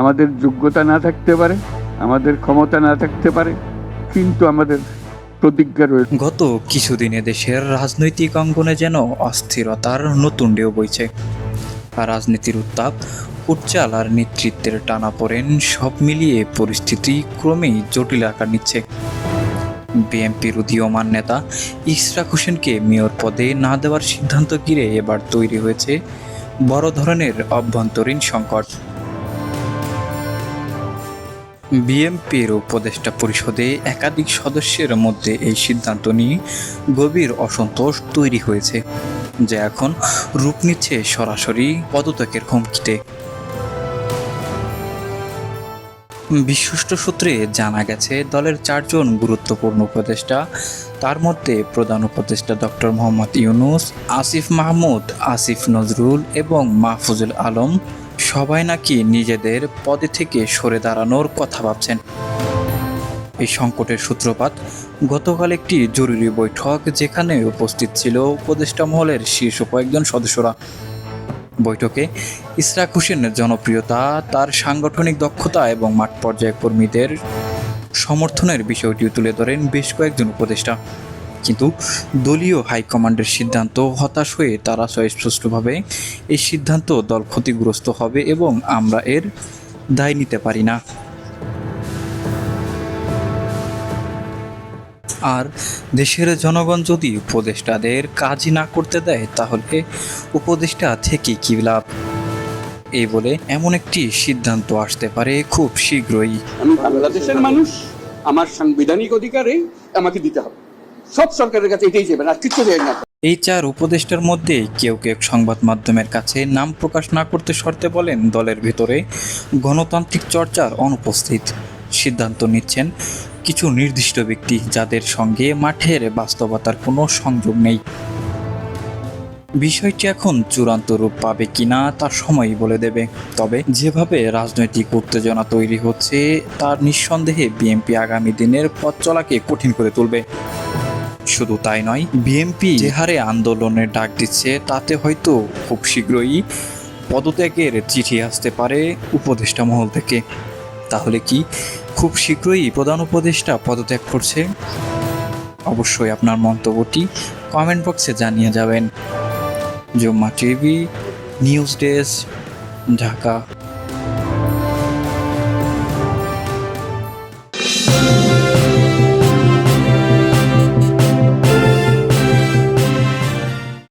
আমাদের যোগ্যতা না থাকতে পারে, আমাদের ক্ষমতা না থাকতে পারে, কিন্তু আমাদের প্রতিজ্ঞা রয়েছে। গত কিছুদিনে দেশের রাজনৈতিক অঙ্গনে যেন অস্থিরতার নতুন ঢেউ বইছে। রাজনীতির উত্তাপ, উচ্চাল আর নেতৃত্বের টানাপোড়েন সব মিলিয়ে পরিস্থিতি ক্রমেই জটিল আকার নিচ্ছে। বিএনপির উদীয়মান নেতা ইশরাক হোসেনকে মেয়র পদে না দেওয়ার সিদ্ধান্ত ঘিরে এবার তৈরি হয়েছে বড় ধরনের অভ্যন্তরীণ সংকট। বিএনপির উপদেষ্টা পরিষদে একাধিক সদস্যের মধ্যে এই সিদ্ধান্ত নিয়ে গভীর অসন্তোষ তৈরি হয়েছে, যা এখন রূপ নিচ্ছে সরাসরি পদত্যাগের হুমকিতে। বিশ্বস্ত সূত্রে জানা গেছে, দলের চারজন গুরুত্বপূর্ণ উপদেষ্টা, তার মধ্যে প্রধান উপদেষ্টা ডক্টর মোহাম্মদ ইউনুস, আসিফ মাহমুদ, আসিফ নজরুল এবং মাহফুজুল আলম সবাই নাকি নিজেদের পদে থেকে সরে দাঁড়ানোর কথা ভাবছেন। এই সংকটের সূত্রপাত গতকাল একটি জরুরি বৈঠক যেখানে উপস্থিত ছিল উপদেষ্টা মহলের শীর্ষ কয়েকজন সদস্যরা। বৈঠকে ইসরাক হোসেনের জনপ্রিয়তা, তার সাংগঠনিক দক্ষতা এবং মাঠ পর্যায়ে কর্মীদের সমর্থনের বিষয়টি তুলে ধরেন বেশ কয়েকজন উপদেষ্টা। কিন্তু দলীয় হাইকমান্ডের সিদ্ধান্ত হতাশ হয়ে তারা স্পষ্টভাবে এই সিদ্ধান্ত দল ক্ষতিগ্রস্ত হবে এবং আমরা এর দায় নিতে পারি না। আর দেশের জনগণ যদি উপদেষ্টাদের কাজ না করতে দেয়, তাহলে উপদেষ্টা থেকে কী লাভ? এই বলে এমন একটি সিদ্ধান্ত আসতে পারে খুব শীঘ্রই। বাংলাদেশের মানুষ আমার সাংবিধানিক অধিকারে আমাকে দিতে হবে। সব সরকারের কাছে এটাই যাবেন আর কিছু দেয় না। এই চার উপদেষ্টার মধ্যে কেউ কেউ সংবাদ মাধ্যমের কাছে নাম প্রকাশ না করতে শর্তে বলেন দলের ভেতরে গণতান্ত্রিক চর্চার অনুপস্থিত। সিদ্ধান্ত নিচ্ছেন কিছু নির্দিষ্ট ব্যক্তি যাদের সঙ্গে মাঠের বাস্তবতার কোনো সংযোগ নেই। বিষয়টি এখন চূড়ান্ত রূপ পাবে কিনা তা সময়ই বলে দেবে। তবে যেভাবে রাজনৈতিক উত্তেজনা তৈরি হচ্ছে, তার নিঃসন্দেহে বিএনপি আগামী দিনের পথ চলাকে কঠিন করে তুলবে। শুধু তাই নয় বিএনপি যে হারে আন্দোলনের ডাক দিচ্ছে, তাতে হয়তো খুব শীঘ্রই পদত্যাগের চিঠি আসতে পারে উপদেষ্টা মহল থেকে। তাহলে কি খুব শীঘ্রই প্রধান উপদেষ্টা পদত্যাগ করছে? অবশ্যই আপনার মন্তব্যটি কমেন্ট বক্সে জানিয়ে যাবেন। Jumma TV, news desk, Dhaka.